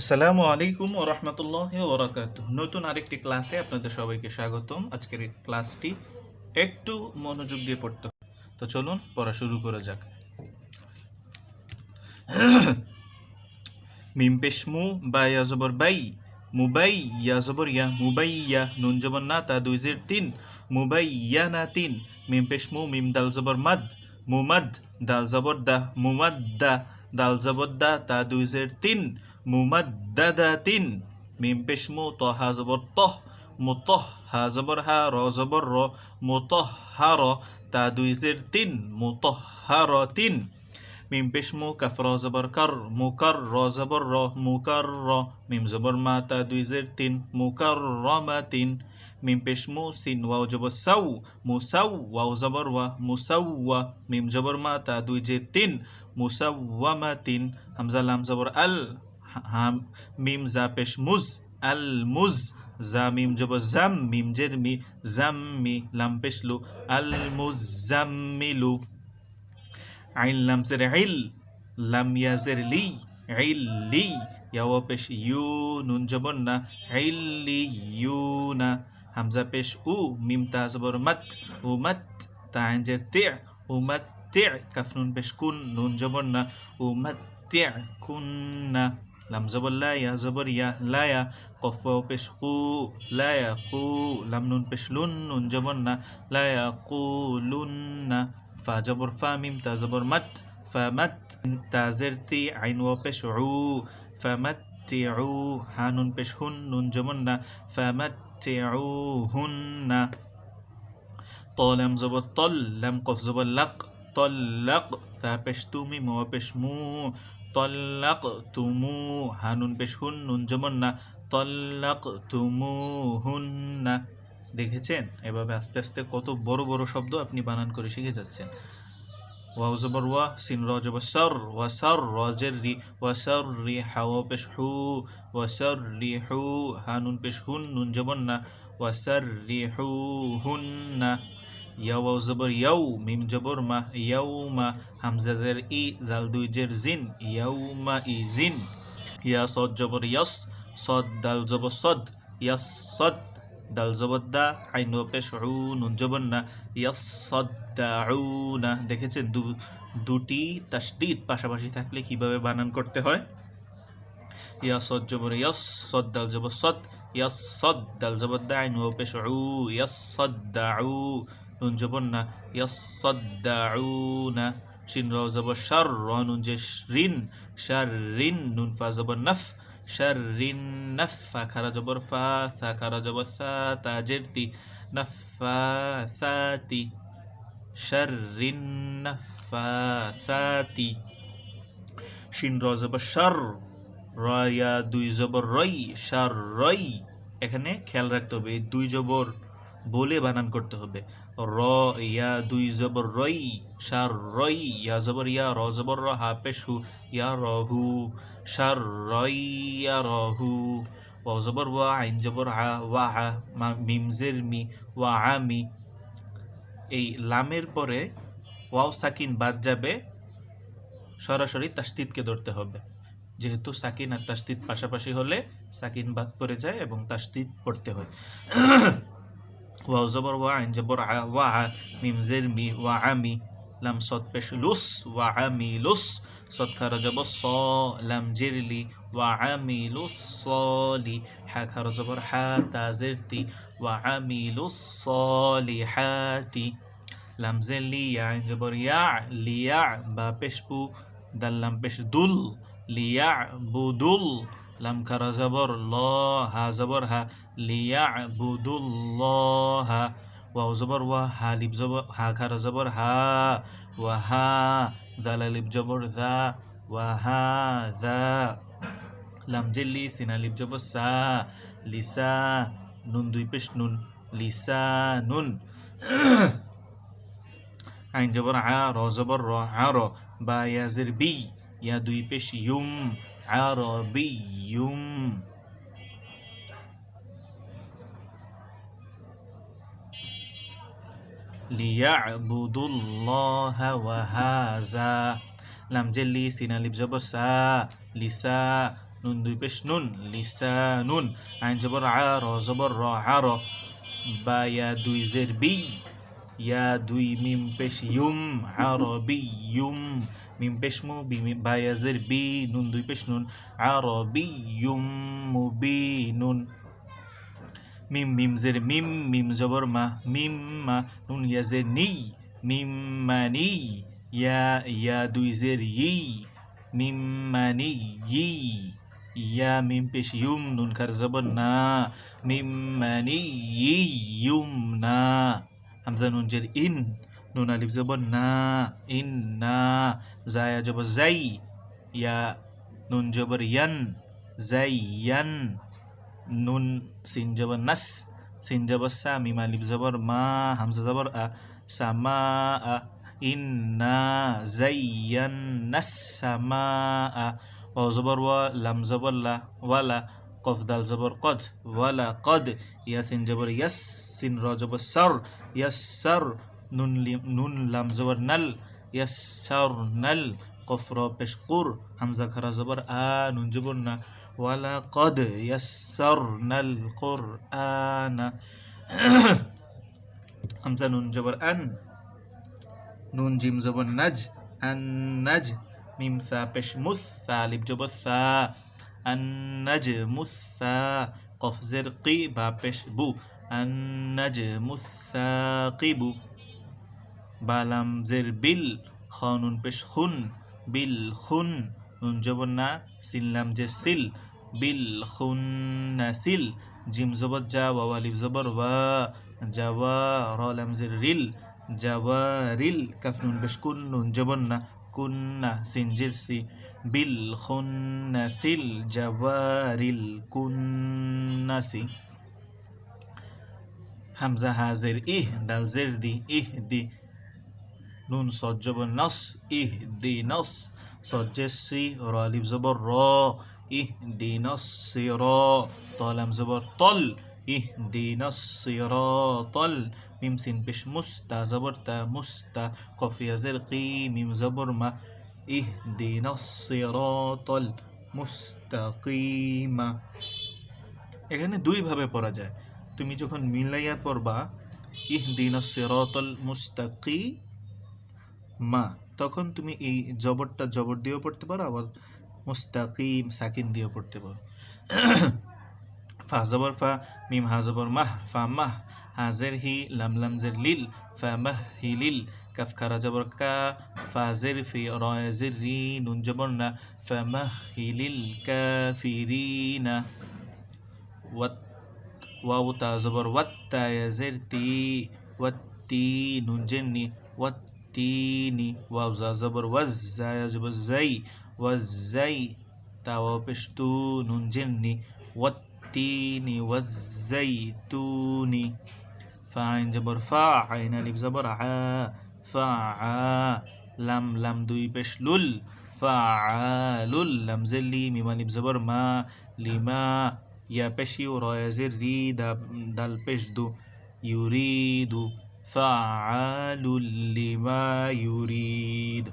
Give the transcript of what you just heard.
আসসালামু আলাইকুম ও রহমতুল্লাহ ওবরাকাত নতুন আরেকটি ক্লাসে আপনাদের সবাইকে স্বাগতম। আজকের এই ক্লাসটি একটু মনোযোগ দিয়ে পড়তে তো চলুন, পড়া শুরু করা যাক। মিম পেশ মু, বা ইয়া জবর বাই মুবাই ইয়া জবর ইয়া মুবাই ইয়া, নুন জবর না, তা দুই জের তিন মুবাই ইয়া না তিন, মিম পেশ মু, মিম দাল জবর মাদ মুমাদ দাল জবর দা মুমাদ দা, দাল জবর দা, তা দুই জের তিন মুমাদ্দাদা তিন মিম পেশ মু ত হা জবর তহ, মুতহ হা জবর হা, র জবর র, মুতহ হা র, তা দুই জের তিন, মুতহ হা র তিন। মিম পেশ মু কাফ র জবর কর মুকর র জবর র মুকর র, মিম জবর মা তা দুই জের তিন মুকর র মা তিন। মিম পেশ মু সিন ওয়াও জবর সাউ মুসাউ ওয়াও জবর ওয়া মুসাউয়া মিম জবর মা তা দুই জের তিন মুসাওয়ামা তিন। হামজা লাম জবর আল। হাম, মিম, জা, পেশ, মুজ, আল, মুজ, জা, মিম জবর জাম, মিম, জের, মি, জাম, মি, লাম, পেশ, লু, আল, মুজ, জাম, মি, লু। আইন, লাম, জের, ইল, লাম, ইয়া, জের, লি, ইল, লি ইয়াওয়া পেশ, ইউ, নুন জবর না, ইল, লি, ইউ, না। হামজা পেশ, উ, মিম, তা জবর মাত, উ, মাত, তা, আইন, জের, তে, উ, মাত, তে, কাফ, নুন, পেশ, কুন, নুন জবর না, উ, মাত, তে কুন্না লাম জবর লা ইয়া জবর ইয়া লায়া কফ পেশ কু লায়া কু লাম নুন পেশ লুন নুন জবর না লায়া কু লুন না ফা জবর ফা মিম তা জবর মাত ফা মাত তাজের তি আইন ও পেশ উ ফা মাত তি উ হা নুন পেশ হুন নুন জবর না ফা মাত তি উ হুন না ত লাম জবর তল লাম কফ জবর লাক তল্লাক তা পেশ তুমি মো মু তল্লাক তুমু হানুন বেশ হুন, নুন যেমন না তল্লাক তুমু হুন না দেখেছেন? এভাবে আস্তে আস্তে কত বড় বড় শব্দ আপনি বানান করে শিখে যাচ্ছেন। ওয়া জবর ওয়া, সিন র জবর সর, ওয়া সর রজের রি, ওয়া সর রি হাওয়া পেশ হু, ওয়া সর রি হু হানুন পেশ হুন, নুন জবর না, ওয়া সর রি হু হুন না। ইয়া জবর ইয়াউ মিম জবর মা ইয়াউমা হামজা ই জাল দুই জের জিন ইয়াউমা ই জিন ইয়া সদ জবর ইয়াস সদ দাল জবর সদ ইয়াস সদ দাল জবর দা আইন পেশ নুন জবর না ইয়াস সদ না দেখেছেন, দু, দুটি তাসদিদ পাশাপাশি থাকলে কীভাবে বানান করতে হয়? ইয়া সদ জবর ইয়াস সদ দাল জবর সদ ইয়াস সদ দাল জবর দা, আইন পেশ ইয়াস সদ নুন জবর না, ইয়াসদ্দাউনা, শিন র জবর শার, র নুন যে রিন, শার রিন নুন ফা জবর নফ, শার রিন নফ খারা জবর ফা, থা খারা জবর সা, তা জেরতি নফা সাতি শার রিন নফা সাতি শিন র জবর শার রয়া দুই জবর রই, শার রই, এখানে খেয়াল রাখতে হবে দুই জবর বলে বানান করতে হবে। র ইয়া দুই জবর রই সার রই ইয়া জবর ইয়া র জবর র, হা পেশু, ইয়া রহু সার রই ইয়া রহু, ও জবর ওয়া, আইন জবর হা, ওয়া, হা, মা মিমজের মি, ওয়া আমি এই লামের পরে ওয়াও সাকিন বাদ যাবে, সরাসরি তাস্তিদকে ধরতে হবে। যেহেতু সাকিন আর তাস্তিদ পাশাপাশি হলে সাকিন বাদ পড়ে যায় এবং তাস্তিদ পড়তে হয়। ওয়াও জবর ওয়া আইন জবর আ ওয়া আ মিম জের মি ওয়া আমি লাম সদ পেশ লুস ওয়া আমি লুস সদ খারা জবর স লাম জিরলি ওয়া আমি লুস সলি হা খারা জবর হা তা জেরতি ওয়া আমি লুস সলি হাতি লাম বুদুল খারা জবর ল হা জবর হা লিয়া বুদুল্লাহ ওয়াও জবর ওয়া হা লিপ জবর হা খারা জবর হা ওয়া হা দাল লিপ জবর দা ওয়া হা দা লাম জেল্লি সিনা লিপ জবর সা লিসা নুন দুই পেশ নুন লিসা নুন আইন জবর আ র জবর র আ র বা ইয়াজের বি ইয়া দুই পেশ ইউম আরবিয়ুম লিয়াবুদুল্লাহ ওয়াহাজা লাম জেল্লি সিনা লিপ জবর সা লিসা নুন দুই পেশ নুন লিসানুন আইন জবর আ র জবর র আ র বা ইয়া দুই মিম পেশ ইউম আরবিয়ুম। মিম পেশ মু বি, মিম বা নুন দুই পেশ নুন। আরবিয়ুম মুবিনুন। মিম মিম জের মিম মিম জবর মা, মিম মা, নুন ইয়া জের নি, মিম মানি ইয়া ইয়া দুই জের ই, মিম মানি ই, ইয়া মিম পেশ ইউম নুন খার জবর না, মিম মানি ইউম না। হামজা নুন জের ইন নুন আলিফ জবর না ইন না জায়া জবর জাই ইয়া নুন জবর ইয়ান জাইয়ান নুন সিন জবর নাস সিন জবর সা মিম আলিফ জবর মা হামজা জবর আ সামা আ ইন্না জাইয়ান্নাস সামা আ ও জবর ওয়া লাম জবর লা ওয়ালা কফ দাল জবর কদ ওয়ালা কদ ইয়াসিন জবর ইয়াস সিন র জবর সর ইয়াসসর নুন লিম নুন লাম জবর নাল ইয়াসসর নাল কফ র পেশ কুর হামজা খারা জবর আ নুন জবর না ওয়ালা কদ ইয়াসসর নাল কুর আনা হামজা নুন জবর আন নুন জিম জবর নাজ আন নাজ মিম সা পেশ মুস সা আলিফ জবর সা আন নাজ মুসা কফ জের কি বা পেশ বু আন নাজ মুসাকিবু বালাম জের বিল খ নুন পেশ খুন বিল খুন নুন জবর না সিল্লাম যে সিল বিল খুন না সিল জিম জবর যা ওয়া আলিফ জবর ওয়া জাওয়া র লাম জের রিল জাওয়ারিল কাফ নুন পেশ কুন নুন জবর না কুন্না সিনজির সি বিল খুন্নাসিল জাওয়ারিল কুন্নাসি। হামজা হাজের, ইহ দাল জের দি ইহ দি। নুন সদ জবর নস, ইহ দি নস। সজ্জের সি, র আলিফ জবর, র। ইহ দি নস, সি, র। তলাম জবর, তল। জবর তা মুস্তা কফিয়া জের কি মিম জবর মা ইহ দি নস সি র তল মুস্তাকিমা। এখানে দুইভাবে পড়া যায়। তুমি যখন মিলাইয়া পড়বা ইহ দিন সিরতল মুস্তাকি মা তখন তুমি এই জবরটা জবর দিয়েও পড়তে পারো, আবার মুস্তাকিম, সাকিন দিয়েও পড়তে পারো। ফা জবর ফা মিম হা জবর মাহ ফা মাহ হা জের হি লাম লাম জের লিল ফা মাহ হি লিল কাফ খারা জবর কা ফা জের ফি রয় জের রি নুন জবর না ফা মাহ হি লিল কা ফি রি না ওয়াত ওয়াউ তা জবর ওয়াত তা জের তি ওয়াত তি নুন জের নি ওয়াত তিনি ওয়াউ জা জবর ওয়াজ জা জবর জাই ওয়াজ জাই তা ওয়া পেশ তু নুন জের নি ওয়াত والتيني والزيتوني فعين جبر فا عين ألف زبر ع فعا لم لم دوي بش لل فعالل لم زلي ميم ألف زبر ما لما يا بشي ورايا زري دا دال بشدو يريد. فعال لما يريد.